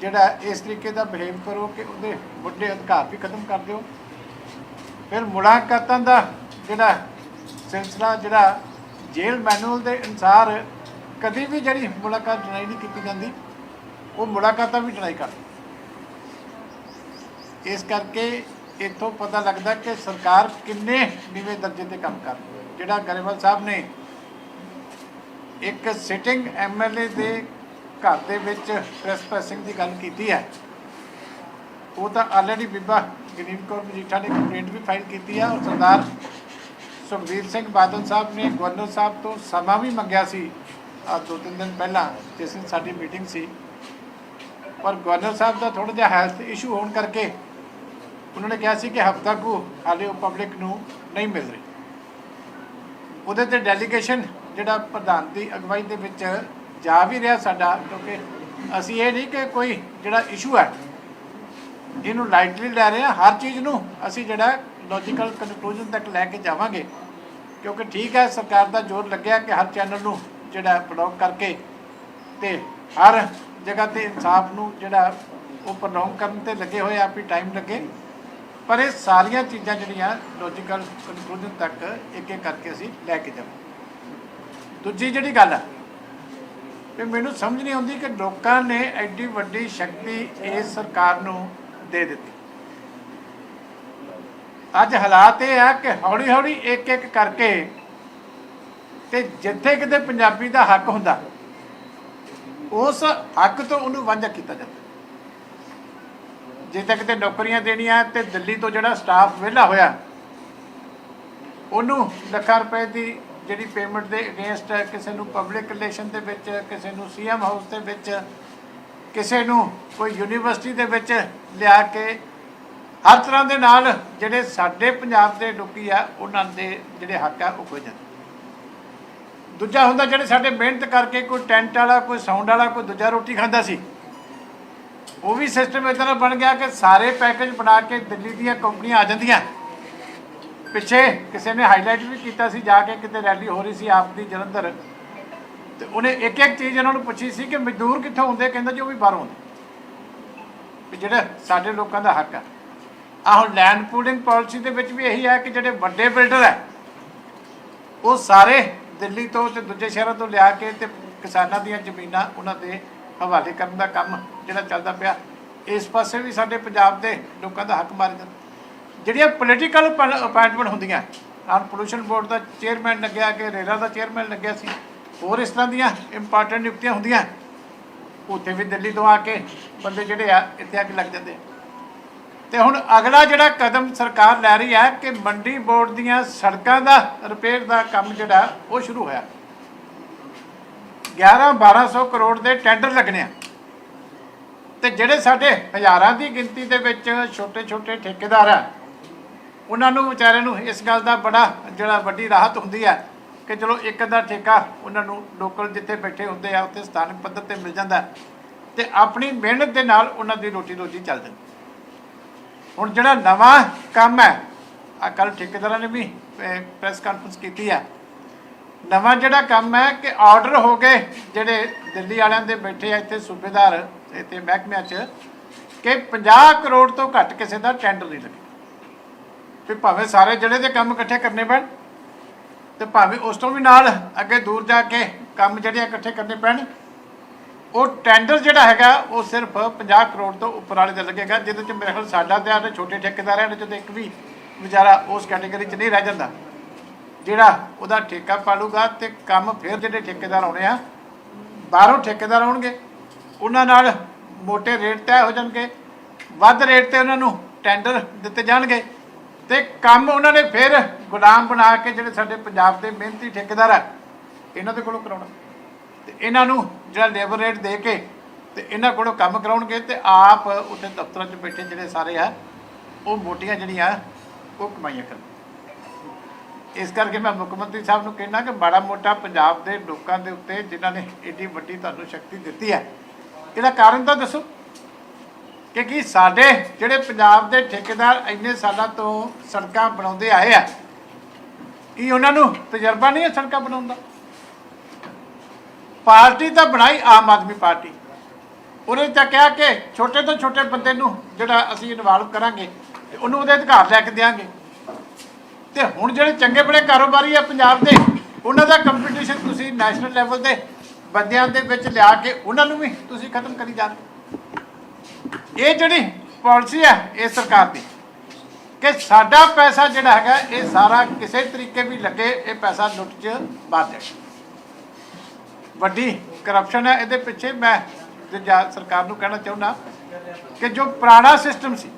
ਜਿਹੜਾ ਇਸ ਤਰੀਕੇ ਦਾ ਬਿਹੇਵ ਕਰੋ ਕਿ ਉਹਦੇ ਵੱਡੇ ਅਧਿਕਾਰ ਵੀ ਖਤਮ ਕਰ ਦਿਓ। ਫਿਰ ਮੁਲਾਕਾਤਾਂ ਦਾ ਜਿਹੜਾ ਸਿਲਸਿਲਾ, ਜਿਹੜਾ ਜੇਲ੍ਹ ਮੈਨੂਅਲ ਦੇ ਅਨੁਸਾਰ ਕਦੀ ਵੀ ਜਿਹੜੀ ਮੁਲਾਕਾਤ ਡਿਨਾਈ ਨਹੀਂ ਕੀਤੀ ਜਾਂਦੀ, ਉਹ ਮੁਲਾਕਾਤਾਂ ਵੀ ਡਿਨਾਈ ਕਰ ਇਸ ਕਰਕੇ ਇੱਥੋਂ ਪਤਾ ਲੱਗਦਾ ਕਿ ਸਰਕਾਰ ਕਿੰਨੇ ਨੀਵੇਂ ਦਰਜੇ ਤੇ ਕੰਮ ਕਰ ਜਿਹੜਾ ਗਰੇਵਾਲ ਸਾਹਿਬ ਨੇ ਇੱਕ ਸਿਟਿੰਗ ਐਮਐਲਏ ਦੇ ਘਰ ਦੇ ਵਿੱਚ ਟ੍ਰੈਸਪੈਸਿੰਗ ਦੀ ਗੱਲ ਕੀਤੀ ਹੈ। ਉਹ ਤਾਂ ਆਲਰੇਡੀ ਬੀਬਾ ਗਨੀਤ ਕੌਰ ਮਜੀਠਾ ਨੇ ਕੰਪਲੇਂਟ ਵੀ ਫਾਈਲ ਕੀਤੀ ਹੈ ਔਰ ਸਰਦਾਰ ਸੁਖਬੀਰ ਸਿੰਘ ਬਾਦਲ ਸਾਹਿਬ ਨੇ ਗਵਰਨਰ ਸਾਹਿਬ ਤੋਂ ਸਮਾਂ ਵੀ ਮੰਗਿਆ ਸੀ। ਆ ਦੋ ਤਿੰਨ ਦਿਨ ਪਹਿਲਾਂ ਜਿਸ ਦਿਨ ਸਾਡੀ ਮੀਟਿੰਗ ਸੀ। ਪਰ ਗਵਰਨਰ ਸਾਹਿਬ ਦਾ ਥੋੜਾ ਜਿਹਾ ਹੈਲਥ ਇਸ਼ੂ ਹੋਣ ਕਰਕੇ ਉਹਨਾਂ ਨੇ ਕਿਹਾ ਸੀ ਕਿ ਹਫ਼ਤਾ ਕੁ ਹਾਲੇ ਉਹ ਪਬਲਿਕ ਨੂੰ ਨਹੀਂ ਮਿਲ ਰਹੀ। ਉਹਦੇ ਤੇ ਡੈਲੀਗੇਸ਼ਨ ਜਿਹੜਾ ਪ੍ਰਧਾਨ ਦੀ ਅਗਵਾਈ ਦੇ ਵਿੱਚ ਜਾ ਵੀ ਰਿਹਾ ਸਾਡਾ, ਕਿਉਂਕਿ ਅਸੀਂ ਇਹ ਨਹੀਂ ਕਿ ਕੋਈ ਜਿਹੜਾ ਇਸ਼ੂ ਹੈ ਇਹਨੂੰ ਲਾਈਟਲੀ ਲੈ ਰਹੇ ਹਾਂ, ਹਰ ਚੀਜ਼ ਨੂੰ ਅਸੀਂ ਜਿਹੜਾ ਲੌਜੀਕਲ ਕਨਕਲੂਜਨ ਤੱਕ ਲੈ ਕੇ ਜਾਵਾਂਗੇ। ਕਿਉਂਕਿ ਠੀਕ ਹੈ, ਸਰਕਾਰ ਦਾ ਜ਼ੋਰ ਲੱਗਿਆ ਕਿ ਹਰ ਚੈਨਲ ਨੂੰ ਜਿਹੜਾ ਬਲੌਕ ਕਰਕੇ ਤੇ ਹਰ ਜਗ੍ਹਾ ਤੇ ਇਨਸਾਫ ਨੂੰ ਜਿਹੜਾ ਉਹ ਪ੍ਰੋਗਰਾਮ ਕਰਨ ਤੇ ਲੱਗੇ ਹੋਏ ਆ ਵੀ ਟਾਈਮ ਲੱਗੇ। ਪਰ ਇਹ ਸਾਰੀਆਂ ਚੀਜ਼ਾਂ ਜਿਹੜੀਆਂ ਲੌਜੀਕਲ ਕਨਕਲੂਜਨ ਤੱਕ ਇੱਕ ਇੱਕ ਕਰਕੇ ਅਸੀਂ ਲੈ ਕੇ ਜਾਵਾਂਗੇ। ਦੂਜੀ ਜਿਹੜੀ ਗੱਲ ਹੈ ਕਿ ਮੈਨੂੰ ਸਮਝ ਨਹੀਂ ਆਉਂਦੀ ਕਿ ਲੋਕਾਂ ਨੇ ਐਡੀ ਵੱਡੀ ਸ਼ਕਤੀ ਇਸ ਸਰਕਾਰ ਨੂੰ ਦੇ ਦਿੱਤੀ। ਅੱਜ ਹਾਲਾਤ ਇਹ ਆ ਕਿ ਹੌਲੀ ਹੌਲੀ ਇੱਕ ਇੱਕ ਕਰਕੇ ਤੇ ਜਿੱਥੇ ਕਿਤੇ ਪੰਜਾਬੀ ਦਾ ਹੱਕ ਹੁੰਦਾ, ਉਸ ਹੱਕ ਤੋਂ ਉਹਨੂੰ ਵਾਂਝਾ ਕੀਤਾ ਜਾਂਦਾ। ਜੇ ਤੱਕ ਤੇ ਨੌਕਰੀਆਂ ਦੇਣੀਆਂ ਤੇ ਦਿੱਲੀ ਤੋਂ ਜਿਹੜਾ ਸਟਾਫ ਵਿਹਲਾ ਹੋਇਆ, ਉਹਨੂੰ ਲੱਖਾਂ ਰੁਪਏ ਦੀ ਜਿਹੜੀ ਪੇਮੈਂਟ ਦੇ ਅਗੇਂਸਟ ਕਿਸੇ ਨੂੰ ਪਬਲਿਕ ਰਿਲੇਸ਼ਨ ਦੇ ਵਿੱਚ, ਕਿਸੇ ਨੂੰ ਸੀਐਮ ਹਾਊਸ ਦੇ ਵਿੱਚ, ਕਿਸੇ ਨੂੰ ਕੋਈ ਯੂਨੀਵਰਸਿਟੀ ਦੇ ਵਿੱਚ ਲਿਆ ਕੇ ਹਰ ਤਰ੍ਹਾਂ ਦੇ ਨਾਲ ਜਿਹੜੇ ਸਾਡੇ ਪੰਜਾਬ ਦੇ ਲੋਕੀ ਆ, ਉਹਨਾਂ ਦੇ ਜਿਹੜੇ ਹੱਕ ਆ, ਉਹ ਖੋ ਜਾਂਦੇ ਦੂਜਾ ਹੁੰਦਾ ਜਿਹੜੇ ਸਾਡੇ ਮਿਹਨਤ ਕਰਕੇ ਕੋਈ ਟੈਂਟ ਵਾਲਾ, ਕੋਈ ਸਾਊਂਡ ਵਾਲਾ, ਕੋਈ ਦੂਜਾ ਰੋਟੀ ਖਾਂਦਾ ਸੀ, ਉਹ ਵੀ ਸਿਸਟਮ ਇਸ ਤਰ੍ਹਾਂ ਬਣ ਗਿਆ ਕਿ ਸਾਰੇ ਪੈਕੇਜ ਬਣਾ ਕੇ ਦਿੱਲੀ ਦੀਆਂ ਕੰਪਨੀਆਂ ਆ ਜਾਂਦੀਆਂ। ਪਿੱਛੇ ਕਿਸੇ ਨੇ ਹਾਈਲਾਈਟ ਵੀ ਕੀਤਾ ਸੀ, ਜਾ ਕੇ ਕਿਤੇ ਰੈਲੀ ਹੋ ਰਹੀ ਸੀ ਆਪ ਦੀ ਜਲੰਧਰ। ਤੇ ਉਹਨੇ ਇੱਕ ਇੱਕ ਚੀਜ਼ ਇਹਨਾਂ ਨੂੰ ਪੁੱਛੀ ਸੀ ਕਿ ਮਜ਼ਦੂਰ ਕਿੱਥੋਂ ਹੁੰਦੇ, ਕਹਿੰਦਾ ਜੀ ਉਹ ਵੀ ਬਾਹਰੋਂ ਹੁੰਦੇ। ਵੀ ਜਿਹੜਾ ਸਾਡੇ ਲੋਕਾਂ ਦਾ ਹੱਕ ਆ। ਆਹ ਹੁਣ ਲੈਂਡ ਪੂਲਿੰਗ ਪਾਲਿਸੀ ਦੇ ਵਿੱਚ ਵੀ ਇਹੀ ਹੈ ਕਿ ਜਿਹੜੇ ਵੱਡੇ ਬਿਲਡਰ ਹੈ ਉਹ ਸਾਰੇ ਦਿੱਲੀ ਤੋਂ ਤੇ ਦੂਜੇ ਸ਼ਹਿਰਾਂ ਤੋਂ ਲਿਆ ਕੇ ਤੇ ਕਿਸਾਨਾਂ ਦੀਆਂ ਜ਼ਮੀਨਾਂ ਉਹਨਾਂ ਦੇ ਹਵਾਲੇ ਕਰਨ ਦਾ ਕੰਮ ਜਿਹੜਾ ਚੱਲਦਾ ਪਿਆ, ਇਸ ਪਾਸੇ ਵੀ ਸਾਡੇ ਪੰਜਾਬ ਦੇ ਲੋਕਾਂ ਦਾ ਹੱਕ ਮਾਰੇ ਜਾਂਦਾ। ਜਿਹੜੀਆਂ ਪੋਲੀਟੀਕਲ ਅਪਾਇੰਟਮੈਂਟ ਹੁੰਦੀਆਂ ਆਨ ਪੋਲੂਸ਼ਨ ਬੋਰਡ ਦਾ ਚੇਅਰਮੈਨ ਲੱਗਿਆ ਕਿ ਰੇਰਾ ਦਾ ਚੇਅਰਮੈਨ ਲੱਗਿਆ ਸੀ, ਹੋਰ ਇਸ ਤਰ੍ਹਾਂ ਦੀਆਂ ਇੰਪੋਰਟੈਂਟ ਨਿਯੁਕਤੀਆਂ ਹੁੰਦੀਆਂ, ਉੱਥੇ ਵੀ ਦਿੱਲੀ ਤੋਂ ਆ ਕੇ ਬੰਦੇ ਜਿਹੜੇ ਆ, ਇੱਥੇ ਆ ਕੇ ਲੱਗ ਜਾਂਦੇ ਆ। ਤੇ ਹੁਣ ਅਗਲਾ ਜਿਹੜਾ ਕਦਮ ਸਰਕਾਰ ਲੈ ਰਹੀ ਹੈ ਕਿ ਮੰਡੀ ਬੋਰਡ ਦੀਆਂ ਸੜਕਾਂ ਦਾ ਰਿਪੇਅਰ ਦਾ ਕੰਮ ਜਿਹੜਾ, ਉਹ ਸ਼ੁਰੂ ਹੋਇਆ। 11 1200 ਕਰੋੜ ਦੇ ਟੈਂਡਰ ਲੱਗਣੇ ਆ। ਤੇ ਜਿਹੜੇ ਸਾਡੇ ਹਜ਼ਾਰਾਂ ਦੀ ਗਿਣਤੀ ਦੇ ਵਿੱਚ ਛੋਟੇ ਛੋਟੇ ਠੇਕੇਦਾਰ ਆ ਉਹਨਾਂ ਨੂੰ ਵਿਚਾਰਿਆਂ ਨੂੰ ਇਸ ਗੱਲ ਦਾ ਬੜਾ ਜਿਹੜਾ ਵੱਡੀ ਰਾਹਤ ਹੁੰਦੀ ਹੈ ਕਿ ਚਲੋ ਇੱਕ ਅੱਧਾ ਠੇਕਾ ਉਹਨਾਂ ਨੂੰ ਲੋਕਲ ਜਿੱਥੇ ਬੈਠੇ ਹੁੰਦੇ ਆ, ਉੱਥੇ ਸਥਾਨਕ ਪੱਧਰ ਤੇ ਮਿਲ ਜਾਂਦਾ ਹੈ ਤੇ ਆਪਣੀ ਮਿਹਨਤ ਦੇ ਨਾਲ ਉਹਨਾਂ ਦੀ ਰੋਟੀ ਰੋਜੀ ਚੱਲ ਜਾਂਦੀ ਹੁਣ ਜਿਹੜਾ ਨਵਾਂ ਕੰਮ ਹੈ ਆ ਕੱਲ ਠੇਕੇਦਾਰਾਂ ਨੇ ਵੀ ਪ੍ਰੈਸ ਕਾਨਫਰੰਸ ਕੀਤੀ ਆ ਨਵਾਂ ਜਿਹੜਾ ਕੰਮ ਹੈ ਕਿ ਆਰਡਰ ਹੋ ਗਏ ਜਿਹੜੇ ਦਿੱਲੀ ਵਾਲਿਆਂ ਦੇ ਬੈਠੇ ਆ, ਇੱਥੇ ਸੂਬੇਦਾਰ, ਇੱਥੇ ਮਹਿਕਮਿਆਂ 'ਚ ਕਿ 50 ਕਰੋੜ ਤੋਂ ਘੱਟ ਕਿਸੇ ਦਾ ਟੈਂਡਰ ਨਹੀਂ ਲੱਗੇ ਵੀ ਭਾਵੇਂ ਸਾਰੇ ਜਿਹੜੇ ਦੇ ਕੰਮ ਇਕੱਠੇ ਕਰਨੇ ਪੈਣ ਤੇ ਭਾਵੇਂ ਉਸ ਤੋਂ ਵੀ ਨਾਲ ਅੱਗੇ ਦੂਰ ਜਾ ਕੇ ਕੰਮ ਜਿਹੜੇ ਆ ਇਕੱਠੇ ਕਰਨੇ ਪੈਣ, ਉਹ ਟੈਂਡਰ ਜਿਹੜਾ ਹੈਗਾ, ਉਹ ਸਿਰਫ 50 ਕਰੋੜ ਤੋਂ ਉੱਪਰ ਵਾਲੇ ਦਾ ਲੱਗੇਗਾ, ਜਿਹਦੇ ਚ ਮੇਰੇ ਖਿਆਲ ਸਾਡਾ ਤੇ ਛੋਟੇ ਠੇਕੇਦਾਰਾਂ ਨੇ ਜਦੋਂ ਇੱਕ ਵੀ ਵਿਚਾਰਾ ਉਸ ਕੈਟਾਗਰੀ 'ਚ ਨਹੀਂ ਰਹਿ ਜਾਂਦਾ। ਜਿਹੜਾ ਉਹਦਾ ਠੇਕਾ ਪਾਲੂਗਾ ਤੇ ਕੰਮ ਫਿਰ ਜਿਹੜੇ ਠੇਕੇਦਾਰ ਆਉਣੇ ਆ, ਬਾਹਰੋਂ ਠੇਕੇਦਾਰ ਆਉਣਗੇ, ਉਹਨਾਂ ਨਾਲ ਮੋٹے ਰੇਟ ਤੈਅ ਹੋ ਜਾਣਗੇ ਵੱਧ ਰੇਟ ਤੇ ਉਹਨਾਂ ਨੂੰ ਟੈਂਡਰ ਦਿੱਤੇ ਜਾਣਗੇ। ਤੇ ਕੰਮ ਉਹਨਾਂ ਨੇ ਫਿਰ ਗੁਲਾਮ ਬਣਾ ਕੇ ਜਿਹੜੇ ਸਾਡੇ ਪੰਜਾਬ ਦੇ ਮਿਹਨਤੀ ਠੇਕੇਦਾਰ ਆ, ਇਹਨਾਂ ਦੇ ਕੋਲੋਂ ਕਰਾਉਣਾ। ਤੇ ਇਹਨਾਂ ਨੂੰ ਜਿਹੜਾ ਲੇਬਰ ਰੇਟ ਦੇ ਕੇ ਤੇ ਇਹਨਾਂ ਕੋਲੋਂ ਕੰਮ ਕਰਾਉਣਗੇ ਤੇ ਆਪ ਉੱਥੇ ਦਫ਼ਤਰਾਂ 'ਚ ਬੈਠੇ ਜਿਹੜੇ ਸਾਰੇ ਆ, ਉਹ ਮੋਟੀਆਂ ਜਿਹੜੀਆਂ, ਉਹ ਕਮਾਈਆਂ ਕਰਨ। ਇਸ ਕਰਕੇ ਮੈਂ ਮੁੱਖ ਮੰਤਰੀ ਸਾਹਿਬ ਨੂੰ ਕਹਿਣਾ ਕਿ ਬੜਾ ਮੋਟਾ ਪੰਜਾਬ ਦੇ ਲੋਕਾਂ ਦੇ ਉੱਤੇ ਜਿਨ੍ਹਾਂ ਨੇ ਏਡੀ ਵੱਡੀ ਤੁਹਾਨੂੰ ਸ਼ਕਤੀ ਦਿੱਤੀ ਹੈ ਇਹਦਾ ਕਾਰਨ ਤਾਂ ਦੱਸੋ। ਕਿ ਕੀ ਸਾਡੇ ਜਿਹੜੇ ਪੰਜਾਬ ਦੇ ਠੇਕੇਦਾਰ ਇੰਨੇ ਸਾਲਾਂ ਤੋਂ ਸੜਕਾਂ ਬਣਾਉਂਦੇ ਆਏ ਆ ਕੀ ਉਹਨਾਂ ਨੂੰ ਤਜਰਬਾ ਨਹੀਂ ਹੈ ਸੜਕਾਂ ਬਣਾਉਣ ਦਾ। ਪਾਰਟੀ ਤਾਂ ਬਣਾਈ ਆਮ ਆਦਮੀ ਪਾਰਟੀ। ਉਹਨੇ ਤਾਂ ਕਿਹਾ ਕਿ ਛੋਟੇ ਤੋਂ ਛੋਟੇ ਬੰਦੇ ਨੂੰ ਜਿਹੜਾ ਅਸੀਂ ਇਨਵੋਲਵ ਕਰਾਂਗੇ, ਤੇ ਉਹਨੂੰ ਉਹਦੇ ਅਧਿਕਾਰ ਲੈ ਕੇ ਦਿਆਂਗੇ। ਤੇ ਹੁਣ ਜਿਹੜੇ ਚੰਗੇ ਬੜੇ ਕਾਰੋਬਾਰੀ ਆ ਪੰਜਾਬ ਦੇ, ਉਹਨਾਂ ਦਾ ਕੰਪੀਟੀਸ਼ਨ ਤੁਸੀਂ ਨੈਸ਼ਨਲ ਲੈਵਲ ਦੇ ਬੰਦਿਆਂ ਦੇ ਵਿੱਚ ਲਿਆ ਕੇ ਉਹਨਾਂ ਨੂੰ ਵੀ ਤੁਸੀਂ ਖਤਮ ਕਰੀ ਜਾ ਰਹੇ ਇਹ ਜਿਹੜੀ ਪਾਲਿਸੀ ਹੈ, ਇਹ ਸਰਕਾਰ ਦੀ। ਕਿ ਸਾਡਾ ਪੈਸਾ ਜਿਹੜਾ ਹੈਗਾ, ਇਹ ਸਾਰਾ ਕਿਸੇ ਤਰੀਕੇ ਵੀ ਲੱਗੇ, ਇਹ ਪੈਸਾ ਲੁੱਟ 'ਚ ਵੱਧ ਜਾਏ। ਵੱਡੀ ਕਰਪਸ਼ਨ ਹੈ, ਇਹਦੇ ਪਿੱਛੇ ਮੈਂ ਦੂਜਾ ਸਰਕਾਰ ਨੂੰ ਕਹਿਣਾ ਚਾਹੁੰਦਾ ਕਿ ਜੋ ਪੁਰਾਣਾ ਸਿਸਟਮ ਸੀ,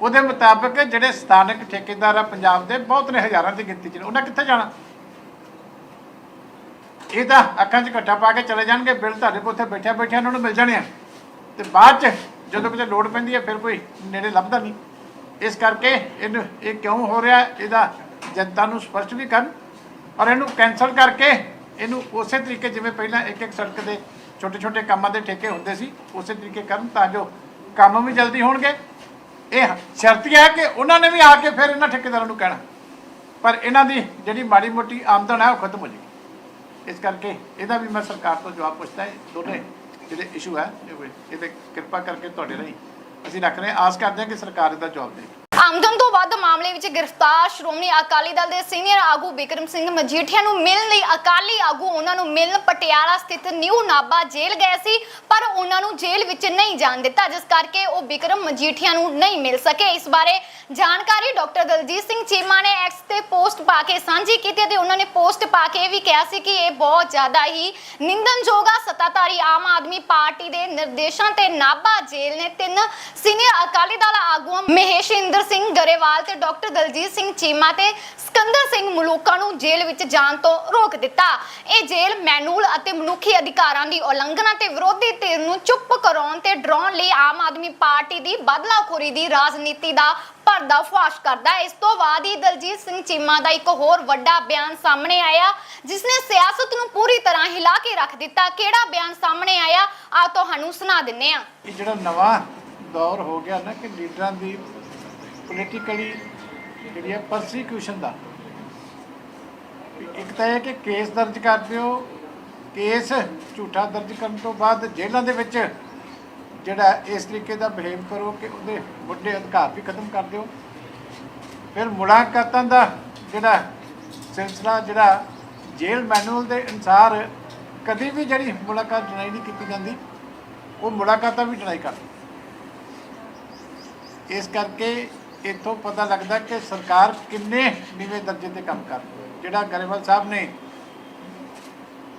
ਉਹਦੇ ਮੁਤਾਬਕ ਜਿਹੜੇ ਸਥਾਨਕ ਠੇਕੇਦਾਰ ਆ ਪੰਜਾਬ ਦੇ, ਬਹੁਤ ਨੇ ਹਜ਼ਾਰਾਂ ਦੀ ਗਿਣਤੀ 'ਚ ਉਹਨਾਂ ਕਿੱਥੇ ਜਾਣਾ? ਇਹ ਤਾਂ ਅੱਖਾਂ 'ਚ ਘੱਟਾ ਪਾ ਕੇ ਚਲੇ ਜਾਣਗੇ, ਬਿੱਲ ਤੁਹਾਡੇ ਕੋਲ ਉੱਥੇ ਬੈਠਿਆ ਬੈਠਿਆ ਉਹਨਾਂ ਨੂੰ ਮਿਲ ਜਾਣੇ ਆ। ਤੇ ਬਾਅਦ 'ਚ ਜਦੋਂ ਕਿਤੇ ਲੋੜ ਪੈਂਦੀ ਹੈ, ਫਿਰ ਕੋਈ ਨੇੜੇ ਲੱਭਦਾ ਨਹੀਂ। ਇਸ ਕਰਕੇ ਇਹਨੂੰ ਇਹ ਕਿਉਂ ਹੋ ਰਿਹਾ? ਇਹਦਾ ਜਨਤਾ ਨੂੰ ਸਪਸ਼ਟ ਵੀ ਕਰਨ ਔਰ ਇਹਨੂੰ ਕੈਨਸਲ ਕਰਕੇ ਇਹਨੂੰ ਉਸੇ ਤਰੀਕੇ ਜਿਵੇਂ ਪਹਿਲਾਂ ਇੱਕ ਇੱਕ ਸੜਕ ਦੇ ਛੋਟੇ ਛੋਟੇ ਕੰਮਾਂ ਦੇ ਠੇਕੇ ਹੁੰਦੇ ਸੀ, ਉਸੇ ਤਰੀਕੇ ਕਰਨ ਤਾਂ ਜੋ ਕੰਮ ਵੀ ਜਲਦੀ ਹੋਣਗੇ। ਇਹ ਸ਼ਰਤ ਹੈ ਕਿ ਉਹਨਾਂ ਨੇ ਵੀ ਆ ਕੇ ਫਿਰ ਇਹਨਾਂ ਠੇਕੇਦਾਰਾਂ ਨੂੰ ਕਹਿਣਾ। ਪਰ ਇਹਨਾਂ ਦੀ ਜਿਹੜੀ ਮਾੜੀ ਮੋਟੀ ਆਮਦਨ ਹੈ, ਉਹ ਖਤਮ ਹੋ ਜਾਏਗੀ। ਇਸ ਕਰਕੇ ਇਹਦਾ ਵੀ ਮੈਂ ਸਰਕਾਰ ਤੋਂ ਜਵਾਬ ਪੁੱਛਦਾ ਹੈ। ਦੋਨੇ ਜਿਹੜੇ ਇਸ਼ੂ ਹੈ ਇਹਦੇ ਕਿਰਪਾ ਕਰਕੇ ਤੁਹਾਡੇ ਲਈ ਅਸੀਂ ਰੱਖ ਰਹੇ ਹਾਂ। ਆਸ ਕਰਦੇ ਹਾਂ ਕਿ ਸਰਕਾਰ ਇਹਦਾ ਜਵਾਬ ਦੇਵੇਗੀ ਆਮਦਨ ਤੋਂ ਵੱਧ ਮਾਮਲੇ ਵਿੱਚ ਗ੍ਰਿਫਤਾਰ ਸ਼੍ਰੋਮਣੀ ਅਕਾਲੀ ਦਲ ਦੇ ਸੀਨੀਅਰ ਆਗੂ ਬਿਕਰਮ ਸਿੰਘ ਮਜੀਠੀਆ ਨੂੰ ਮਿਲਣ ਲਈ ਅਕਾਲੀ ਆਗੂ ਉਹਨਾਂ ਨੂੰ ਮਿਲਣ ਪਟਿਆਲਾ ਸਥਿਤ ਨਿਊ ਨਾਬਾ ਜੇਲ੍ਹ ਗਏ ਸੀ, ਪਰ ਉਹਨਾਂ ਨੂੰ ਜੇਲ੍ਹ ਵਿੱਚ ਨਹੀਂ ਜਾਣ ਦਿੱਤਾ, ਜਿਸ ਕਰਕੇ ਉਹ ਬਿਕਰਮ ਮਜੀਠੀਆ ਨੂੰ ਨਹੀਂ ਮਿਲ ਸਕੇ। ਇਸ ਬਾਰੇ ਜਾਣਕਾਰੀ ਡਾਕਟਰ ਦਲਜੀਤ ਸਿੰਘ ਚੀਮਾ ਨੇ ਐਕਸ ਤੇ ਪੋਸਟ ਪਾ ਕੇ ਸਾਂਝੀ ਕੀਤੀ ਤੇ ਉਹਨਾਂ ਨੇ ਪੋਸਟ ਪਾ ਕੇ ਇਹ ਵੀ ਕਿਹਾ ਸੀ ਕਿ ਇਹ ਬਹੁਤ ਜ਼ਿਆਦਾ ਹੀ ਨਿੰਦਨਯੋਗ ਆ। ਸੱਤਾਧਾਰੀ ਆਮ ਆਦਮੀ ਪਾਰਟੀ ਦੇ ਨਿਰਦੇਸ਼ਾਂ ਤੇ ਨਾਭਾ ਜੇਲ੍ਹ ਨੇ ਤਿੰਨ ਸੀਨੀਅਰ ਅਕਾਲੀ ਦਲ ਆਗੂਆਂ ਮਹੇਸ਼ਿੰਦਰ ਸਿੰਘ ਗਰੇਵਾਲ ਤੇ ਡਾਕਟਰ ਦਲਜੀਤ ਸਿੰਘ ਚੀਮਾ ਤੇ ਸਿਕੰਦਰ ਸਿੰਘ ਮਲੂਕਾ ਨੂੰ ਜੇਲ੍ਹ ਵਿੱਚ ਜਾਣ ਤੋਂ ਰੋਕ ਦਿੱਤਾ। ਇਹ ਜੇਲ੍ਹ ਮੈਨੂਅਲ ਅਤੇ ਮਨੁੱਖੀ ਅਧਿਕਾਰਾਂ ਦੀ ਉਲੰਘਣਾ ਤੇ ਵਿਰੋਧੀ ਧਿਰ ਨੂੰ ਚੁੱਪ ਕਰਾਉਣ ਤੇ ਡਰਾਉਣ ਲਈ ਆਮ ਆਦਮੀ ਪਾਰਟੀ ਦੀ ਬਦਲਾਖੋਰੀ ਦੀ ਰਾਜਨੀਤੀ ਦਾ ਪਰਦਾ ਫਾਸ਼ ਕਰਦਾ ਇਸ ਤੋਂ ਬਾਅਦ ਹੀ ਦਲਜੀਤ ਸਿੰਘ ਚੀਮਾ ਦਾ ਇੱਕ ਹੋਰ ਵੱਡਾ ਬਿਆਨ ਸਾਹਮਣੇ ਆਇਆ ਜਿਸ ਨੇ ਸਿਆਸਤ ਨੂੰ ਪੂਰੀ ਤਰ੍ਹਾਂ ਹਿਲਾ ਕੇ ਰੱਖ ਦਿੱਤਾ। ਕਿਹੜਾ ਬਿਆਨ ਸਾਹਮਣੇ ਆਇਆ ਆ ਤੁਹਾਨੂੰ ਸੁਣਾ ਦਿੰਨੇ ਆ ਇਹ ਜਿਹੜਾ ਨਵਾਂ ਦੌਰ ਹੋ ਗਿਆ ਨਾ ਕਿ ਲੀਡਰਾਂ ਦੀ ਪੋਲੀਟੀਕਲੀ ਜਿਹੜੀ ਹੈ ਪਰਸੀਕਿਊਸ਼ਨ ਦਾ। ਇੱਕ ਤਾਂ ਇਹ ਕਿ ਕੇਸ ਦਰਜ ਕਰ ਦਿਓ। ਕੇਸ ਝੂਠਾ ਦਰਜ ਕਰਨ ਤੋਂ ਬਾਅਦ ਜੇਲ੍ਹਾਂ ਦੇ ਵਿੱਚ ਜਿਹੜਾ ਇਸ ਤਰੀਕੇ ਦਾ ਬਿਹੇਵ ਕਰੋ ਕਿ ਉਹਦੇ ਵੱਡੇ ਅਧਿਕਾਰ ਵੀ ਖਤਮ ਕਰ ਦਿਓ। ਫਿਰ ਮੁਲਾਕਾਤਾਂ ਦਾ ਜਿਹੜਾ ਸਿਲਸਿਲਾ, ਜਿਹੜਾ ਜੇਲ੍ਹ ਮੈਨੂਅਲ ਦੇ ਅਨੁਸਾਰ ਕਦੀ ਵੀ ਜਿਹੜੀ ਮੁਲਾਕਾਤ ਡਿਨਾਈ ਨਹੀਂ ਕੀਤੀ ਜਾਂਦੀ, ਉਹ ਮੁਲਾਕਾਤਾਂ ਵੀ ਡਿਨਾਈ ਕਰ ਇਸ ਕਰਕੇ ਇੱਥੋਂ ਪਤਾ ਲੱਗਦਾ ਕਿ ਸਰਕਾਰ ਕਿੰਨੇ ਨੀਵੇਂ ਦਰਜੇ ਤੇ ਕੰਮ ਕਰ ਰਹੀ ਹੈ। ਜਿਹੜਾ ਗਰੇਵਾਲ ਸਾਹਿਬ ਨੇ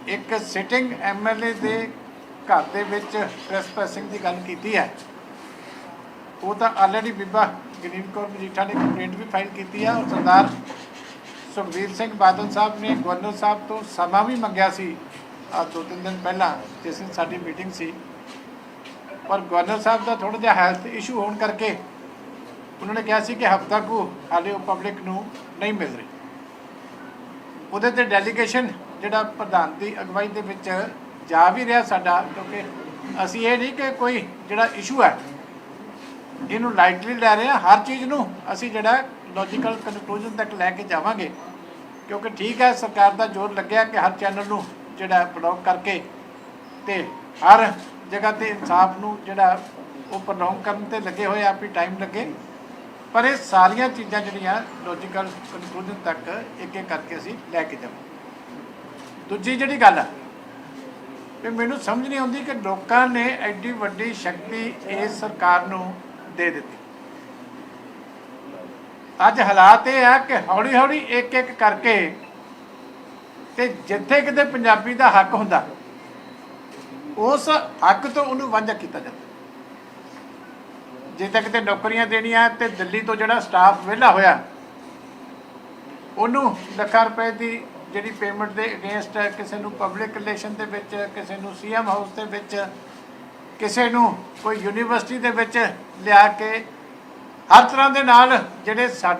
ਇੱਕ ਸਿਟਿੰਗ ਐਮਐਲਏ ਦੇ ਘਰ ਦੇ ਵਿੱਚ ਪ੍ਰੈਸ ਟ੍ਰੈਸਪੈਸਿੰਗ ਦੀ ਗੱਲ ਕੀਤੀ ਹੈ, ਉਹ ਤਾਂ ਆਲਰੇਡੀ ਬੀਬਾ ਗਰੀਬ ਕੌਰ ਮਜੀਠਾ ਨੇ ਕੰਪਲੇਂਟ ਵੀ ਫਾਈਲ ਕੀਤੀ ਹੈ ਔਰ ਸਰਦਾਰ ਸੁਖਬੀਰ ਸਿੰਘ ਬਾਦਲ ਸਾਹਿਬ ਨੇ ਗਵਰਨਰ ਸਾਹਿਬ ਤੋਂ ਸਮਾਂ ਵੀ ਮੰਗਿਆ ਸੀ ਆ ਦੋ ਤਿੰਨ ਦਿਨ ਪਹਿਲਾਂ, ਜਿਸ ਦਿਨ ਸਾਡੀ ਮੀਟਿੰਗ ਸੀ। ਪਰ ਗਵਰਨਰ ਸਾਹਿਬ ਦਾ ਥੋੜਾ ਜਿਹਾ ਹੈਲਥ ਇਸ਼ੂ ਹੋਣ ਕਰਕੇ ਉਹਨਾਂ ਨੇ ਕਿਹਾ ਸੀ ਕਿ ਹਫਤਾ ਕੁ ਹਾਲੇ ਉਹ ਪਬਲਿਕ ਨੂੰ ਨਹੀਂ ਮਿਲ ਰਹੀ। ਉਹਦੇ ਤੇ ਡੈਲੀਗੇਸ਼ਨ ਜਿਹੜਾ ਪ੍ਰਧਾਨ ਦੀ ਅਗਵਾਈ ਦੇ ਵਿੱਚ ਜਾ ਵੀ ਰਿਹਾ ਸਾਡਾ, ਕਿਉਂਕਿ ਅਸੀਂ ਇਹ ਨਹੀਂ ਕਿ ਕੋਈ ਜਿਹੜਾ ਇਸ਼ੂ ਹੈ, ਇਹਨੂੰ ਲਾਈਟਲੀ ਲੈ ਰਹੇ ਹਾਂ। ਹਰ ਚੀਜ਼ ਨੂੰ ਅਸੀਂ ਜਿਹੜਾ ਲੌਜੀਕਲ ਕਨਕਲੂਜਨ ਤੱਕ ਲੈ ਕੇ ਜਾਵਾਂਗੇ, ਕਿਉਂਕਿ ਠੀਕ ਹੈ, ਸਰਕਾਰ ਦਾ ਜ਼ੋਰ ਲੱਗਿਆ ਕਿ ਹਰ ਚੈਨਲ ਨੂੰ ਜਿਹੜਾ ਬਲੌਕ ਕਰਕੇ ਤੇ ਹਰ ਜਗ੍ਹਾ ਤੇ ਇਨਸਾਫ ਨੂੰ ਜਿਹੜਾ ਉਹ ਪ੍ਰੋਗਰਾਮ ਕਰਨ ਤੇ ਲੱਗੇ ਹੋਏ ਆ ਵੀ ਟਾਈਮ ਲੱਗੇ। ਪਰ ਇਹ ਸਾਰੀਆਂ ਚੀਜ਼ਾਂ ਜਿਹੜੀਆਂ ਲੌਜੀਕਲ ਕਨਕਲੂਜਨ ਤੱਕ ਇੱਕ ਇੱਕ ਕਰਕੇ ਅਸੀਂ ਲੈ ਕੇ ਜਾਵਾਂ ਦੂਜੀ ਜਿਹੜੀ ਗੱਲ ਹੈ ਵੀ ਮੈਨੂੰ ਸਮਝ ਨਹੀਂ ਆਉਂਦੀ ਕਿ ਲੋਕਾਂ ਨੇ ਐਡੀ ਵੱਡੀ ਸ਼ਕਤੀ ਇਸ ਸਰਕਾਰ ਨੂੰ ਦੇ ਦਿੱਤੀ। ਅੱਜ ਹਾਲਾਤ ਇਹ ਆ ਕਿ ਹੌਲੀ ਹੌਲੀ ਇੱਕ ਇੱਕ ਕਰਕੇ ਤੇ ਜਿੱਥੇ ਕਿਤੇ ਪੰਜਾਬੀ ਦਾ ਹੱਕ ਹੁੰਦਾ, ਉਸ ਹੱਕ ਤੋਂ ਉਹਨੂੰ ਵਾਂਝਾ ਕੀਤਾ ਜਾਂਦਾ। ਜੇ ਤੱਕ ਤੇ ਨੌਕਰੀਆਂ ਦੇਣੀਆਂ ਤੇ ਦਿੱਲੀ ਤੋਂ ਜਿਹੜਾ ਸਟਾਫ ਵਿਹਲਾ ਹੋਇਆ, ਉਹਨੂੰ ਲੱਖਾਂ ਰੁਪਏ ਦੀ ਜਿਹੜੀ ਪੇਮੈਂਟ ਦੇ ਅਗੇਂਸਟ ਕਿਸੇ ਨੂੰ ਪਬਲਿਕ ਰਿਲੇਸ਼ਨ ਦੇ ਵਿੱਚ, ਕਿਸੇ ਨੂੰ ਸੀਐਮ ਹਾਊਸ ਦੇ ਵਿੱਚ, ਕਿਸੇ ਨੂੰ ਕੋਈ ਯੂਨੀਵਰਸਿਟੀ ਦੇ ਵਿੱਚ ਲਿਆ ਕੇ, ਹਰ ਤਰ੍ਹਾਂ ਦੇ ਨਾਲ ਜਿਹੜੇ ਸਾਡੇ